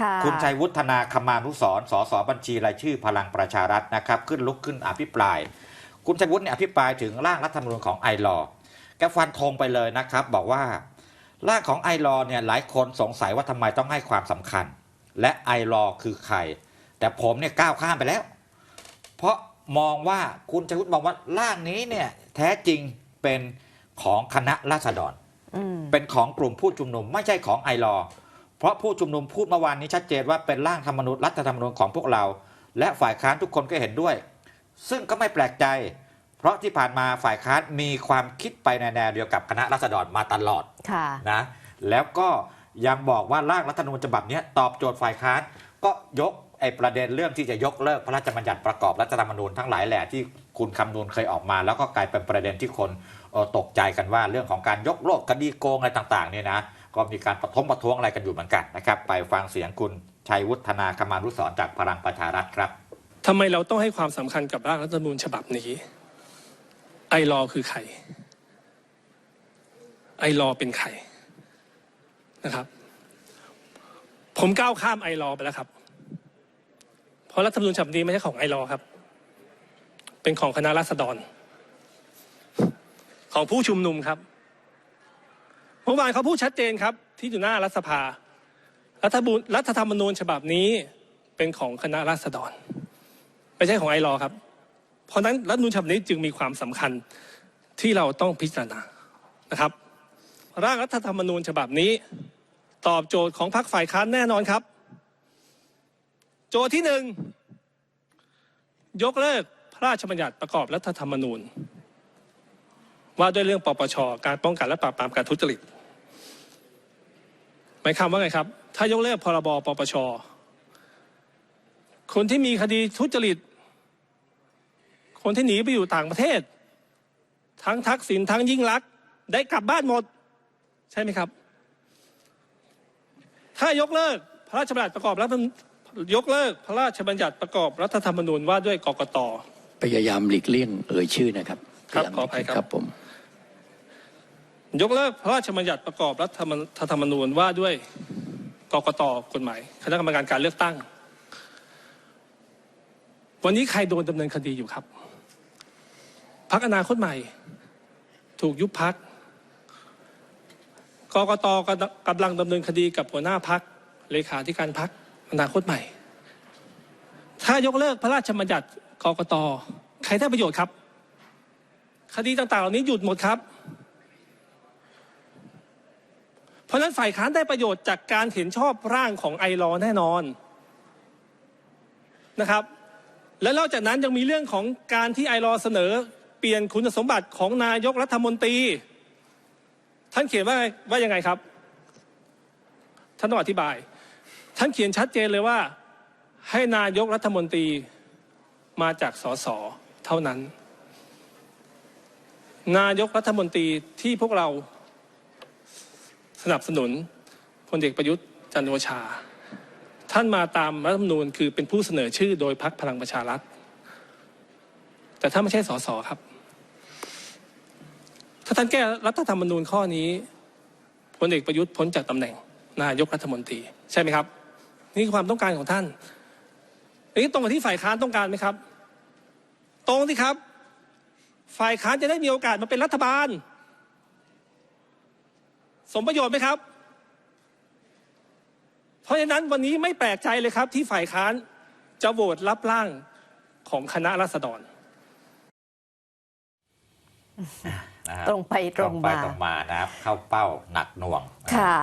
ค่ะคุณชัยวุฒนาคมานุสรณ์สสบัญชีรายชื่อพลังประชารัฐนะครับ ขึ้นลุกขึ้นอภิปราย คุณชัยวุฒิเนี่ยอภิปรายถึงร่างรัฐธรรมนูญของไอรอแกฟันธงไปเลยนะครับ บอกว่าร่างของไอรอเนี่ยหลายคนสงสัยว่าทำไมต้องให้ความสำคัญ และไอรอคือใคร แต่ผมเนี่ยก้าวข้ามไปแล้ว เพราะมองว่าคุณชัยวุฒิมองว่าร่างนี้เนี่ยแท้จริงเป็นของคณะราษฎรอืมเป็นของกลุ่มผู้ชุมนุม ไม่ใช่ของไอรอ เพราะผู้ชุมนุมพูดเมื่อวานนี้ชัดเจนว่าเป็นร่างธรรมนูญรัฐธรรมนูญของพวกเรา และฝ่ายค้านทุกคนก็เห็นด้วย ซึ่งก็ไม่แปลกใจ เพราะที่ผ่านมาฝ่ายค้านมีความคิดไปในแนวเดียวกับคณะราษฎรมาตลอดค่ะนะแล้วก็ยังบอกว่าร่างรัฐธรรมนูญฉบับเนี้ยตอบโจทย์ฝ่ายค้านก็ยกไอ้ประเด็นเรื่องที่จะยกเลิกพระราชบัญญัติประกอบรัฐธรรมนูญทั้งหลายแหละที่คุณคำนูนเคยออกมา แล้วก็กลายเป็นประเด็นที่คนเอ่อตกใจกันว่าเรื่องของการยกเลิกคดีโกงอะไรต่างๆเนี่ยนะ ก็มีการประท้วงประท้วงอะไรกันอยู่เหมือนกันนะครับ ไปฟังเสียงคุณชัยวุฒนาคมานุสรจากพลังประชารัฐครับทำไมเราต้องให้ความสำคัญกับร่างรัฐธรรมนูญฉบับนี้ ไอรอคือใคร ไอรอเป็นใครนะครับ ผมก้าวข้ามไอรอไปแล้วครับ เพราะรัฐธรรมนูญฉบับนี้ไม่ใช่ของไอรอครับ เป็นของคณะราษฎร ของผู้ชุมนุมครับ เมื่อวานเขาพูดชัดเจนครับ ที่อยู่หน้ารัฐสภา รัฐบุรัฐธรรมนูญฉบับนี้เป็นของคณะราษฎร ไม่ใช่ของไอรอครับ เพราะนั้นรัฐธรรมนูญฉบับนี้จึงมีความสำคัญที่เราต้องพิจารณานะครับ ร่างรัฐธรรมนูญฉบับนี้ ตอบโจทย์ของพรรคฝ่ายค้านแน่นอนครับ โจทย์ที่หนึ่งยกเลิกพระราชบัญญัติประกอบรัฐธรรมนูญ ว่าด้วยเรื่องปปชการป้องกันและปราบปรามการทุจริตหมายความว่าไงครับ ถ้ายกเลิกพรบปปชคนที่มีคดีทุจริต คนที่หนีไปอยู่ต่างประเทศ ทั้งทักษิณทั้งยิ่งลักษณ์ได้กลับบ้านหมด ใช่ไหมครับ ถ้ายกเลิกพระราชบัญญัติประกอบรัฐยกเลิกพระราชบัญญัติประกอบรัฐธรรมนูญว่าด้วยกกตพยายามหลีกเลี่ยงเอ่ยชื่อนะครับ ครับพยายามขออภัยครับครับผม ยกเลิกพระราชบัญญัติประกอบรัฐธรรมรัฐธรรมนูญว่าด้วยกกตกฎหมายคณะกรรมการการเลือกตั้ง วันนี้ใครโดนดำเนินคดีอยู่ครับพักอนาคตใหม่ ถูกยุบพักกกตกำลังดำเนินคดีกับหัวหน้าพักเลขาธิการพักอนาคตใหม่ ถ้ายกเลิกพระราชบัญญัติกกตใครได้ประโยชน์ครับ คดีต่างๆเหล่านี้หยุดหมดครับ เพราะฉะนั้นฝ่ายค้านได้ประโยชน์จากการเห็นชอบร่างของไอรอแน่นอนนะครับ และนอกจากนั้นยังมีเรื่องของการที่ไอรอเสนอ เปลี่ยนคุณสมบัติของนายกรัฐมนตรี ท่านเขียนว่าว่ายังไงครับ ท่านต้องอธิบาย ท่านเขียนชัดเจนเลยว่า ให้นายกรัฐมนตรีมาจากสสเท่านั้น นายกรัฐมนตรีที่พวกเราสนับสนุนพลเอกประยุทธ์จันทร์โอชา ท่านมาตามรัฐธรรมนูญคือเป็นผู้เสนอชื่อโดยพรรคพลังประชารัฐ แต่ถ้าไม่ใช่สสครับ ถ้าท่านแก้รัฐธรรมนูญข้อนี้พลเอกประยุทธ์พ้นจากตำแหน่ง นายกรัฐมนตรี ใช่ไหมครับ นี่คือความต้องการของท่านอันนี้ตรงกับที่ฝ่ายค้านต้องการไหมครับ ตรงที่ครับ ฝ่ายค้านจะได้มีโอกาสมาเป็นรัฐบาล สมประโยชน์ไหมครับ เพราะฉะนั้นวันนี้ไม่แปลกใจเลยครับ ที่ฝ่ายค้านจะโหวตรับร่างของคณะราษฎรนะฮะตรงไปตรงไปมาตรงมานะครับ เข้าเป้าหนักหน่วงค่ะ